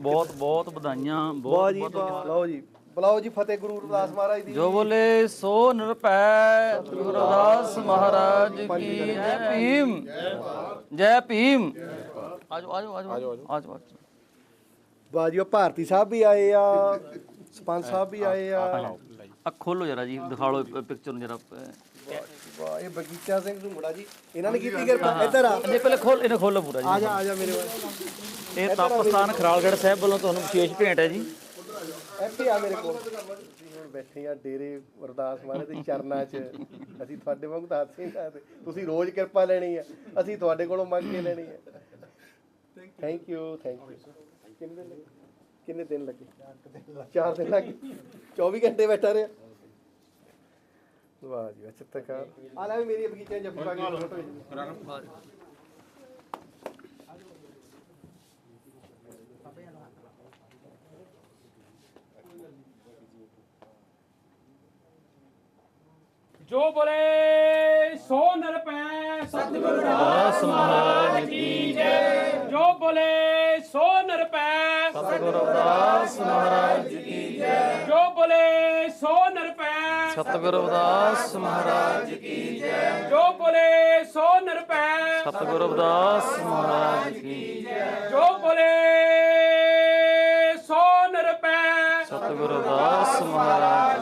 ਬਹੁਤ ਬਹੁਤ ਵਧਾਈਆਂ ਬਹੁਤ ਬਹੁਤ ਲਓ ਜੀ। ਬੁਲਾਓ ਜੀ ਫਤਿਹ ਗੁਰੂ ਰਵਿਦਾਸ ਮਹਾਰਾਜ ਦੀ। ਜੋ ਬੋਲੇ ਸੋ ਨਿਰਪੈ ਗੁਰੂ ਰਵਿਦਾਸ ਮਹਾਰਾਜ ਕੀ ਜੈ ਭੀਮ ਜੈ ਭੀਮ। ਆਜੋ ਆਜੋ ਆਜੋ। ਆਜੋ ਆਜੋ। ਵਾਹ ਜੀ ਉਹ ਭਾਰਤੀ ਸਾਹਿਬ ਵੀ ਆਏ ਆ ਸਰਪੰਚ ਸਾਹਿਬ ਵੀ ਆਏ ਆ। ਆ ਖੋਲੋ ਜਰਾ ਜੀ ਦਿਖਾ ਲਓ ਪਿਕਚਰ ਨੂੰ ਜਰਾ। ਵਾਹ ਇਹ ਬਗੀਚਾ ਸਿੰਘ ਝੁੰਮੜਾ ਜੀ। ਇਹਨਾਂ ਨੇ ਕੀਤੀ ਕਿਰਪਾ ਇੱਧਰ ਆ। ਇਹ ਪਹਿਲੇ ਖੋਲ ਇਹਨੇ ਖੋਲੋ ਪੂਰਾ ਆ ਜੀ ਜਾ ਆ ਜਾ ਮੇਰੇ ਵੱਲ ਇਹ ਤਪਸਥਾਨ ਖਰਾਲਗੜ੍ਹ ਸਾਹਿਬ ਵੱਲੋਂ ਤੁਹਾਨੂੰ ਵਿਸ਼ੇਸ਼ ਭੇਂਟ ਹੈ ਜੀ। ਇੱਥੇ ਆ ਮੇਰੇ ਕੋਲ। ਅਸੀਂ ਹੁਣ ਬੈਠੇ ਆ ਡੇਰੇ ਅਰਦਾਸ ਮਹਾਰਾਜ ਦੇ ਚਰਨਾਂ 'ਚ। ਅਸੀਂ ਤੁਹਾਡੇ ਵਾਂਗ ਤਾਂ ਹੱਥ ਨਹੀਂ ਸਕਦੇ ਤੁਸੀਂ ਰੋਜ਼ ਕਿਰਪਾ ਲੈਣੀ ਆ। ਅਸੀਂ ਤੁਹਾਡੇ ਕੋਲੋਂ ਮੰਗ ਕੇ ਲੈਣੀ ਆ। ਥੈਂਕ ਯੂ ਥੈਂਕ ਯੂ ਕਿੰਨੇ ਦਿਨ ਲੱਗੇ ਕਿੰਨੇ ਦਿਨ ਲੱਗੇ? ਚਾਰ ਦਿਨ ਲੱਗੇ। 24 ਘੰਟੇ ਬੈਠਾ ਰਿਹਾ। ਵਾਹ ਜੀ ਚਿੱਤਰਕਾਰ। ਆ ਲੈ ਮੇਰੀ ਬਗੀਚੇ ਜੱਫੀ ਪਾ ਕੇ ਫੋਟੋ ਖਿੱਚ ਜੋ ਬੋਲੇ ਸੋ ਨਰਪੈ ਸਤਿਗੁਰੂ ਦਾਸ ਮਹਾਰਾਜ ਕੀ ਜੈ। ਜੋ। ਬੋਲੇ ਸੋ ਨਰਪੈ ਸਤਿਗੁਰੂ ਰਵਿਦਾਸ ਮਹਾਰਾਜ ਕੀ ਜੈ। ਜੋ ਬੋਲੇ ਸੋ ਨਰਪੈ ਸਤਿਗੁਰੂ ਰਵਿਦਾਸ ਮਹਾਰਾਜ ਕੀ ਜੈ। ਜੋ ਬੋਲੇ ਸੋ ਨਰਪੈ ਸਤਿਗੁਰੂ ਰਵਿਦਾਸ ਮਹਾਰਾਜ ਕੀ ਜੈ। ਜੋ ਬੋਲੇ ਸੋ ਨਰਪੈ ਸਤਿਗੁਰੂ ਰਵਿਦਾਸ ਮਹਾਰਾਜ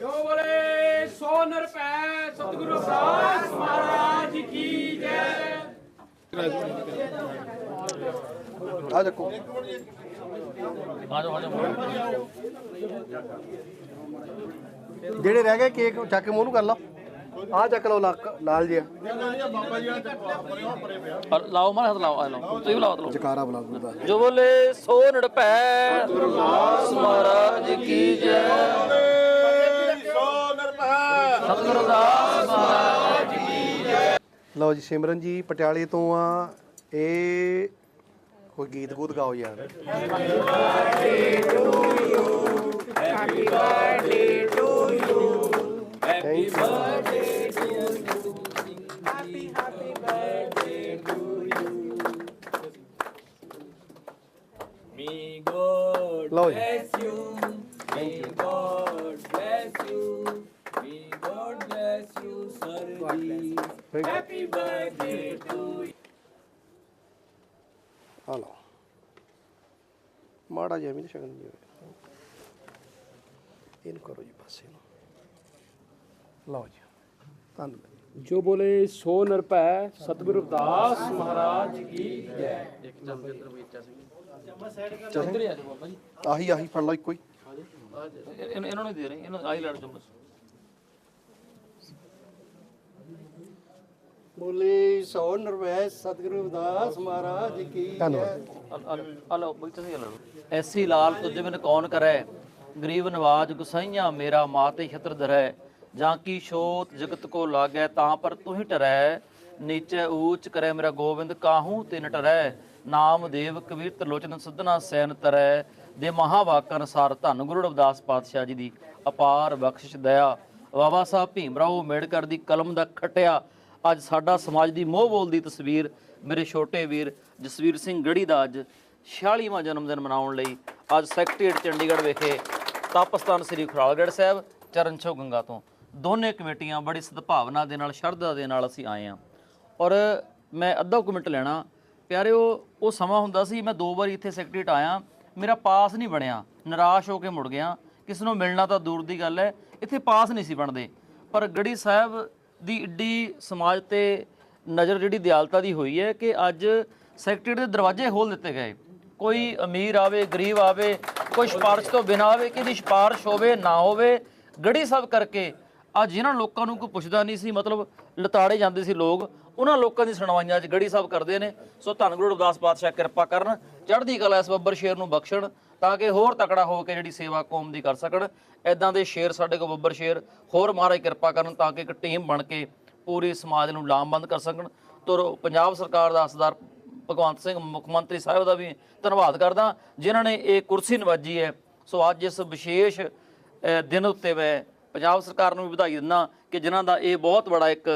ਜੋ ਬੋਲੇ? ਸੋ ਨਰਪੈ ਸਤਿਗੁਰੂ ਸਾਹਿਬ ਮਹਾਰਾਜ ਕੀ ਜੈ। ਆ ਦੇਖੋ। ਆ ਜਾਓ ਆ ਜਾਓ ਜਿਹੜੇ ਰਹਿ ਗਏ, ਕੇਕ ਚੱਕ ਕੇ ਮੂੰਹ ਨੂੰ ਕਰ ਲਓ ਆ ਚੱਕ ਲਓ ਲੱਕ ਲਾਲ ਜਿਹਾ। ਆ ਲਾਓ ਮਾਰ ਹੱਥ ਲਾਓ ਆ ਲਾਓ। ਤੁਸੀਂ ਵੀ ਲਾਓ ਹੱਥ ਲਾਓ। ਜਕਾਰਾ ਬੁਲਾ ਗੁਰੂ ਦਾ ਜੋ ਬੋਲੇ ਸੋ ਨੜਪੈ। ਮਹਾਰਾਜ ਕੀ ਜੈ। ਸਤਿਗੁਰੂ ਦਾਸ ਮਹਾਰਾਜ ਲਓ ਜੀ ਸਿਮਰਨ ਜੀ ਪਟਿਆਲੇ ਤੋਂ ਆ। ਇਹ ਕੋਈ ਗੀਤ ਗੂਤ ਗਾਓ ਯਾਰ। ਹੈਪੀ May God ਲਓ ਜੀ bless you. May God bless you. May God bless you, sir. ji. Thank you. Happy birthday to you. ਆ ਲਓ ਮਾੜਾ ਜਿਹਾ ਵੀ ਨਹੀਂ ਸ਼ਗਨ ਜੀ ਹੋਇਆ। ਇਹਨੂੰ ਕਰੋ ਜੀ ਪਾਸੇ ਨੂੰ ਲਓ ਜੀ। ਧੰਨਵਾਦ। ਜੋ ਬੋਲੇ ਸੋ ਨਰਪੈ ਸਤਿਗੁਰੂ ਰਵਿਦਾਸ ਮਹਾਰਾਜ ਕੀ ਜੈ। ਚੰਦਰ ਆ ਜਾਓ ਬਾਬਾ ਜੀ। ਆਹੀ ਆਹੀ ਫੜ ਲਓ ਇੱਕੋ ਇਹ- ਇਹਨਾਂ ਇਹਨਾਂ ਨੂੰ ਹੀ ਦੇ ਰਹੇ ਇਹਨਾਂ ਆਈ ਲੜ ਚਮਚ ਬੋਲੇ ਸੋ ਨਰਵੈ ਸਤਿਗੁਰੂ ਰਵਿਦਾਸ ਮਹਾਰਾਜ ਕੀ ਧੰਨਵਾਦ। ਆ ਲਓ ਬਈ ਤੁਸੀਂ ਲੜੋ ਐਸੀ ਲਾਲ ਤੁਝ ਬਿਨ ਕੌਣ ਕਰੈ? ਗਰੀਬ ਨਵਾਜ ਗੁਸਾਈਆਂ ਮੇਰਾ ਮਾਤੇ ਛਤਰ ਧਰੈ। ਜਾਂ ਕੀ ਸ਼ੋਤ ਜਗਤ ਕੋ ਲਾਗੈ ਤਾਂ ਪਰ ਤੂੰ ਹੀ ਟਰੈ। ਨੀਚੇ ਊਚ ਕਰੈ ਮੇਰਾ ਗੋਬਿੰਦ, ਕਾਹੂ ਤਿਨ ਟਰੈ? ਨਾਮ ਦੇਵ ਕਬੀਰ ਤਰਲੋਚਨ ਸਦਨਾ ਸੈਨ ਤਰੈ। ਦੇ ਮਹਾਵਾਕ ਅਨੁਸਾਰ ਧੰਨ ਗੁਰੂ ਰਵਿਦਾਸ ਪਾਤਸ਼ਾਹ ਜੀ ਦੀ ਅਪਾਰ ਬਖਸ਼ਿਸ਼ ਦਇਆ। ਬਾਬਾ ਸਾਹਿਬ ਭੀਮ ਰਾਓ ਅੰਬੇਡਕਰ ਦੀ ਕਲਮ ਦਾ ਖਟਿਆ। ਅੱਜ ਸਾਡਾ ਸਮਾਜ ਦੀ ਮੋਹ ਬੋਲ ਦੀ ਤਸਵੀਰ ਮੇਰੇ ਛੋਟੇ ਵੀਰ ਜਸਵੀਰ ਸਿੰਘ ਗੜੀ ਦਾ ਅੱਜ 46ਵਾਂ ਜਨਮ ਦਿਨ ਮਨਾਉਣ ਲਈ ਅੱਜ ਸੈਕਟਰੀਏਟ ਚੰਡੀਗੜ੍ਹ ਵਿਖੇ ਤਪਸਥਾਨ ਸ੍ਰੀ ਖੁਰਾਲਗੜ੍ਹ ਸਾਹਿਬ, ਚਰਨ ਚਰਨਛੋ ਗੰਗਾ ਤੋਂ। ਦੋਨੇ ਕਮੇਟੀਆਂ ਬੜੀ ਸਦਭਾਵਨਾ ਦੇ ਨਾਲ, ਸ਼ਰਧਾ ਦੇ ਨਾਲ ਅਸੀਂ ਆਏ ਹਾਂ। ਔਰ ਮੈਂ ਅੱਧਾ ਕੁ ਮਿੰਟ ਲੈਣਾ। ਪਿਆਰਿਓ, ਉਹ ਸਮਾਂ ਹੁੰਦਾ ਸੀ, ਮੈਂ ਦੋ ਵਾਰੀ ਇੱਥੇ ਸੈਕਟਰੀਟ ਆਇਆ। ਮੇਰਾ ਪਾਸ ਨਹੀਂ ਬਣਿਆ। ਨਿਰਾਸ਼ ਹੋ ਕੇ ਮੁੜ ਗਿਆ। ਕਿਸ ਨੂੰ ਮਿਲਣਾ ਤਾਂ ਦੂਰ ਦੀ ਗੱਲ ਹੈ। ਇੱਥੇ ਪਾਸ ਨਹੀਂ ਸੀ ਬਣਦੇ। ਪਰ ਗੜੀ ਸਾਹਿਬ ਦੀ ਏਡੀ ਸਮਾਜ ਤੇ ਨਜ਼ਰ ਜਿਹੜੀ ਦਿਆਲਤਾ ਦੀ ਹੋਈ ਹੈ ਕਿ ਅੱਜ ਸੈਕਟਰੀਟ ਦੇ ਦਰਵਾਜ਼ੇ ਖੋਲ ਦਿੱਤੇ ਗਏ। ਕੋਈ ਅਮੀਰ ਆਵੇ, ਗਰੀਬ ਆਵੇ, ਕੋਈ ਸਿਫਾਰਿਸ਼ ਤੋਂ ਬਿਨਾ ਆਵੇ, ਕਿਹਦੀ ਸਿਫਾਰਿਸ਼ ਹੋਵੇ, ਨਾ ਹੋਵੇ, ਗੜੀ ਸਾਹਿਬ ਕਰਕੇ ਆ ਜਿਨ੍ਹਾਂ ਲੋਕਾਂ ਨੂੰ ਕੋਈ ਪੁੱਛਦਾ ਨਹੀਂ ਸੀ, ਮਤਲਬ ਲਤਾੜੇ ਜਾਂਦੇ ਸੀ ਲੋਕ, ਉਹਨਾਂ ਲੋਕਾਂ ਦੀ ਸੁਣਵਾਈਆਂ 'ਚ ਗੜੀ ਸਾਹਿਬ ਕਰਦੇ ਨੇ। ਸੋ ਧੰਨ ਗੁਰੂ ਰਵਿਦਾਸ ਪਾਤਸ਼ਾਹ, ਕਿਰਪਾ ਕਰਨ, ਚੜ੍ਹਦੀ ਕਲਾ ਇਸ ਬੱਬਰ ਸ਼ੇਰ ਨੂੰ ਬਖਸ਼ਣ, ਤਾਂ ਕਿ ਹੋਰ ਤਕੜਾ ਹੋ ਕੇ ਜਿਹੜੀ ਸੇਵਾ ਕੌਮ ਦੀ ਕਰ ਸਕਣ। ਐਦਾਂ ਦੇ ਸ਼ੇਰ ਸਾਡੇ ਕੋਲ ਬੱਬਰ ਸ਼ੇਰ, ਹੋਰ ਮਹਾਰਾਜ ਕਿਰਪਾ ਕਰਨ ਤਾਂ ਕਿ ਇੱਕ ਟੀਮ ਬਣ ਕੇ ਪੂਰੇ ਸਮਾਜ ਨੂੰ ਲਾਮਬੰਦ ਕਰ ਸਕਣ। ਤੋ ਪੰਜਾਬ ਸਰਕਾਰ ਦਾ ਸਰਦਾਰ ਭਗਵੰਤ ਸਿੰਘ, ਮੁੱਖ ਮੰਤਰੀ ਸਾਹਿਬ ਦਾ ਵੀ ਧੰਨਵਾਦ ਕਰਦਾ, ਜਿਨ੍ਹਾਂ ਨੇ ਇਹ ਕੁਰਸੀ ਨਵਾਜੀ ਹੈ। ਸੋ ਅੱਜ ਇਸ ਵਿਸ਼ੇਸ਼ ਦਿਨ ਉੱਤੇ ਮੈਂ ਪੰਜਾਬ ਸਰਕਾਰ ਨੂੰ ਵੀ ਵਧਾਈ ਦਿੰਦਾ ਕਿ ਜਿਨ੍ਹਾਂ ਦਾ ਇਹ ਬਹੁਤ ਬੜਾ ਇੱਕ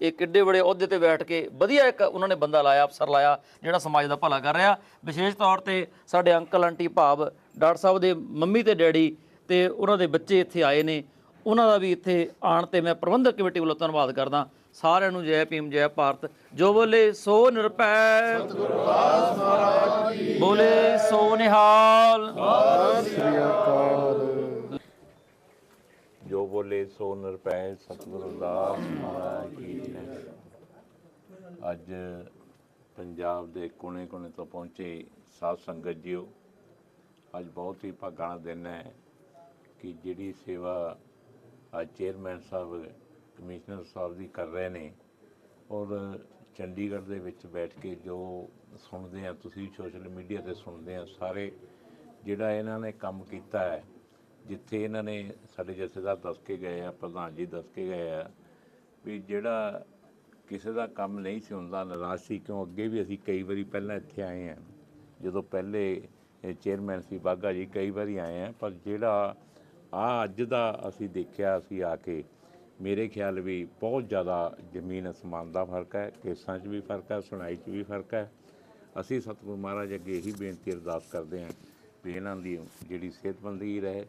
ਇਹ ਕਿੱਡੇ ਬੜੇ ਅਹੁਦੇ ਤੇ ਬੈਠ ਕੇ ਵਧੀਆ ਇੱਕ ਉਹਨਾਂ ਨੇ ਬੰਦਾ ਲਾਇਆ, ਅਫਸਰ ਲਾਇਆ, ਜਿਹੜਾ ਸਮਾਜ ਦਾ ਭਲਾ ਕਰ ਰਿਹਾ। ਵਿਸ਼ੇਸ਼ ਤੌਰ ਤੇ ਸਾਡੇ ਅੰਕਲ, ਆਂਟੀ, ਭਾਵ, ਡਾਕਟਰ ਸਾਹਿਬ ਦੇ ਮੰਮੀ ਤੇ ਡੈਡੀ ਤੇ ਉਹਨਾਂ ਦੇ ਬੱਚੇ ਇੱਥੇ ਆਏ ਨੇ। ਉਹਨਾਂ ਦਾ ਵੀ ਇੱਥੇ ਆਣ ਤੇ ਮੈਂ ਪ੍ਰਬੰਧਕ ਕਮੇਟੀ ਵੱਲੋਂ ਧੰਨਵਾਦ ਕਰਦਾ। ਸਾਰਿਆਂ ਨੂੰ ਜੈ ਭੀਮ, ਜੈ ਭਾਰਤ। ਜੋ ਬੋਲੇ ਸੋ ਨਿਰਪੈ ਬੋਲੇ ਸੋ ਨਿਹਾਲ। ਸ੍ਰੀ ਅਕਾਲ। ਜੋ ਬੋਲੇ, ਸੋ ਨਿਰਪੈ ਸਤਿਗੁਰੂ ਦਾਸ ਮਹਾਰਾਜ ਕੀ ਜੈ ਅੱਜ ਪੰਜਾਬ ਦੇ ਕੋਨੇ-ਕੋਨੇ ਤੋਂ ਪਹੁੰਚੇ ਸਾਧ ਸੰਗਤ ਜੀਓ, ਅੱਜ ਬਹੁਤ ਹੀ ਭਾਗਾਂ ਦਾ ਦਿਨ ਹੈ ਕਿ ਜਿਹੜੀ ਸੇਵਾ ਅੱਜ ਚੇਅਰਮੈਨ ਸਾਹਿਬ, ਕਮਿਸ਼ਨਰ ਸਾਹਿਬ ਦੀ ਕਰ ਰਹੇ ਨੇ ਔਰ ਚੰਡੀਗੜ੍ਹ ਦੇ ਵਿੱਚ ਬੈਠ ਕੇ ਜੋ ਸੁਣਦੇ ਆ, ਤੁਸੀਂ ਸੋਸ਼ਲ ਮੀਡੀਆ ਤੇ ਸੁਣਦੇ ਆ, ਸਾਰੇ ਜਿਹੜਾ ਇਹਨਾਂ ਨੇ ਕੰਮ ਕੀਤਾ ਹੈ ਜਿੱਥੇ ਇਹਨਾਂ ਨੇ ਸਾਡੇ ਜਥੇਦਾਰ ਦੱਸ ਕੇ ਗਏ ਆ, ਪ੍ਰਧਾਨ ਜੀ ਦੱਸ ਕੇ ਗਏ ਆ ਵੀ ਜਿਹੜਾ ਕਿਸੇ ਦਾ ਕੰਮ ਨਹੀਂ ਸੀ ਹੁੰਦਾ ਨਿਰਾਸ਼ ਸੀ, ਕਿਉਂ ਅੱਗੇ ਵੀ ਅਸੀਂ ਕਈ ਵਾਰੀ ਪਹਿਲਾਂ ਇੱਥੇ ਆਏ ਆ। ਜਦੋਂ ਪਹਿਲੇ ਚੇਅਰਮੈਨ ਸੀ ਬਾਗਾ ਜੀ ਕਈ ਵਾਰੀ ਆਏ ਆ, ਪਰ ਜਿਹੜਾ ਆ ਅੱਜ ਦਾ ਅਸੀਂ ਦੇਖਿਆ, ਅਸੀਂ ਆ ਕੇ ਮੇਰੇ ਖਿਆਲ ਵੀ ਬਹੁਤ ਜ਼ਿਆਦਾ ਜ਼ਮੀਨ ਅਸਮਾਨ ਦਾ ਫ਼ਰਕ ਹੈ, ਕੇਸਾਂ 'ਚ ਵੀ ਫ਼ਰਕ ਹੈ, ਸੁਣਾਈ 'ਚ ਵੀ ਫ਼ਰਕ ਹੈ। ਅਸੀਂ ਸਤਿਗੁਰੂ ਮਹਾਰਾਜ ਅੱਗੇ ਇਹੀ ਬੇਨਤੀ ਅਰਦਾਸ ਕਰਦੇ ਹਾਂ ਵੀ ਇਹਨਾਂ ਦੀ ਜਿਹੜੀ ਸਿਹਤਮੰਦੀ ਰਹੇ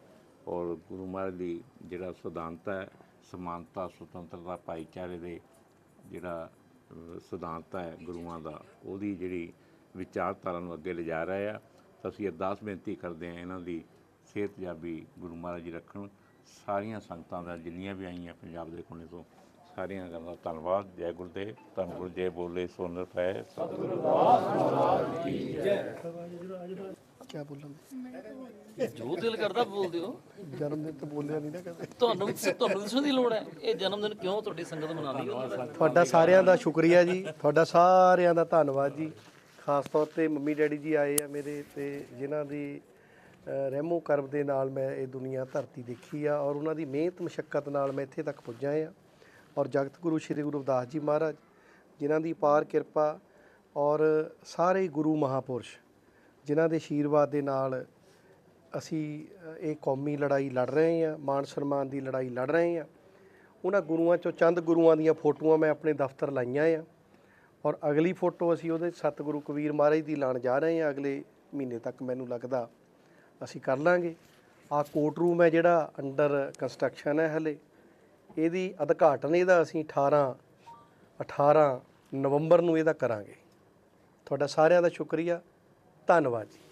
ਔਰ ਗੁਰੂ ਮਹਾਰਾਜ ਦੀ ਜਿਹੜਾ ਸਿਧਾਂਤ ਹੈ ਸਮਾਨਤਾ ਸੁਤੰਤਰਤਾ ਭਾਈਚਾਰੇ ਦੇ ਜਿਹੜਾ ਅਹ, ਸਿਧਾਂਤ ਹੈ ਗੁਰੂਆਂ ਦਾ ਉਹਦੀ ਜਿਹੜੀ ਵਿਚਾਰਧਾਰਾ ਨੂੰ ਅੱਗੇ ਲਿਜਾ ਰਹੇ ਆ। ਤਾਂ ਅਸੀਂ ਅਰਦਾਸ ਬੇਨਤੀ ਕਰਦੇ ਹਾਂ ਇਹਨਾਂ ਦੀ ਸਿਹਤਯਾਬੀ ਗੁਰੂ ਮਹਾਰਾਜ ਜੀ ਰੱਖਣ। ਸਾਰੀਆਂ ਸੰਗਤਾਂ ਦਾ ਜਿੰਨੀਆਂ ਵੀ ਆਈਆਂ ਪੰਜਾਬ ਦੇ ਕੋਨੇ ਤੋਂ ਸਾਰੀਆਂ ਗੱਲਾਂ ਦਾ ਧੰਨਵਾਦ ਜੈ ਗੁਰਦੇਵ ਧੰਨ ਗੁਰੂ ਜੈ ਬੋਲੇ ਸੋ ਨਿਰਭੈ ਸਤਿਗੁਰੂ ਕੀ ਬੋਲਾਂ ਜੋ ਦਿਲ ਕਰਦਾ ਬੋਲਦੇ ਹੋ। ਜਨਮ ਦਿਨ ਤੇ ਬੋਲਿਆ ਨਹੀਂ ਨਾ ਕਦੇ। ਤੁਹਾਨੂੰ ਤੁਹਾਨੂੰ ਦੱਸਣ ਦੀ ਲੋੜ ਹੈ। ਇਹ ਜਨਮ ਦਿਨ ਕਿਉਂ ਤੁਹਾਡੀ ਸੰਗਤ ਮਨਾਉਂਦੀ ਹੈ? ਤੁਹਾਡਾ ਸਾਰਿਆਂ ਦਾ ਸ਼ੁਕਰੀਆ ਜੀ। ਤੁਹਾਡਾ ਸਾਰਿਆਂ ਦਾ ਧੰਨਵਾਦ ਜੀ। ਖਾਸ ਤੌਰ ਤੇ ਮੰਮੀ ਡੈਡੀ ਜੀ ਆਏ ਆ ਮੇਰੇ ਤੇ ਜਿਨ੍ਹਾਂ ਦੀ ਰਹਿਮੋ ਕਰਮ ਦੇ ਨਾਲ ਮੈਂ ਇਹ ਦੁਨੀਆ ਧਰਤੀ ਦੇਖੀ ਆ ਔਰ ਉਹਨਾਂ ਦੀ ਮਿਹਨਤ ਮੁਸ਼ਕਲ ਨਾਲ ਮੈਂ ਇੱਥੇ ਤੱਕ ਪੁੱਜਾ ਆ। ਔਰ ਜਗਤ ਗੁਰੂ ਸ੍ਰੀ ਗੁਰੂ ਰਵਿਦਾਸ ਜੀ ਮਹਾਰਾਜ, ਜਿਨ੍ਹਾਂ ਦੀ ਪਾਰ ਕਿਰਪਾ ਔਰ ਸਾਰੇ ਗੁਰੂ ਮਹਾਪੁਰਸ਼, ਜਿਨ੍ਹਾਂ ਦੇ ਆਸ਼ੀਰਵਾਦ ਦੇ ਨਾਲ ਅਸੀਂ ਇਹ ਕੌਮੀ ਲੜਾਈ ਲੜ ਰਹੇ ਹਾਂ ਮਾਣ ਸਨਮਾਨ ਦੀ ਲੜਾਈ ਲੜ ਰਹੇ ਹਾਂ। ਉਹਨਾਂ ਗੁਰੂਆਂ ਚੋਂ ਚੰਦ ਗੁਰੂਆਂ ਦੀਆਂ ਫੋਟੋਆਂ ਮੈਂ ਆਪਣੇ ਦਫ਼ਤਰ ਲਾਈਆਂ ਆ ਔਰ ਅਗਲੀ ਫੋਟੋ ਅਸੀਂ ਉਹਦੇ ਸਤਿਗੁਰੂ ਕਬੀਰ ਮਹਾਰਾਜ ਦੀ ਲਾਣ ਜਾ ਰਹੇ ਹਾਂ। ਅਗਲੇ ਮਹੀਨੇ ਤੱਕ ਮੈਨੂੰ ਲੱਗਦਾ ਅਸੀਂ ਕਰ ਲਾਂਗੇ। ਆ ਕੋਰਟ ਰੂਮ ਹੈ ਜਿਹੜਾ ਅੰਡਰ ਕੰਸਟਰਕਸ਼ਨ ਹੈ ਹਲੇ। ਇਹਦੀ ਉਦਘਾਟਨ ਇਹਦਾ ਅਸੀਂ 18 18 ਨਵੰਬਰ ਨੂੰ ਇਹਦਾ ਕਰਾਂਗੇ। ਤੁਹਾਡਾ ਸਾਰਿਆਂ ਦਾ ਸ਼ੁਕਰੀਆ। ਧੰਨਵਾਦ ਜੀ।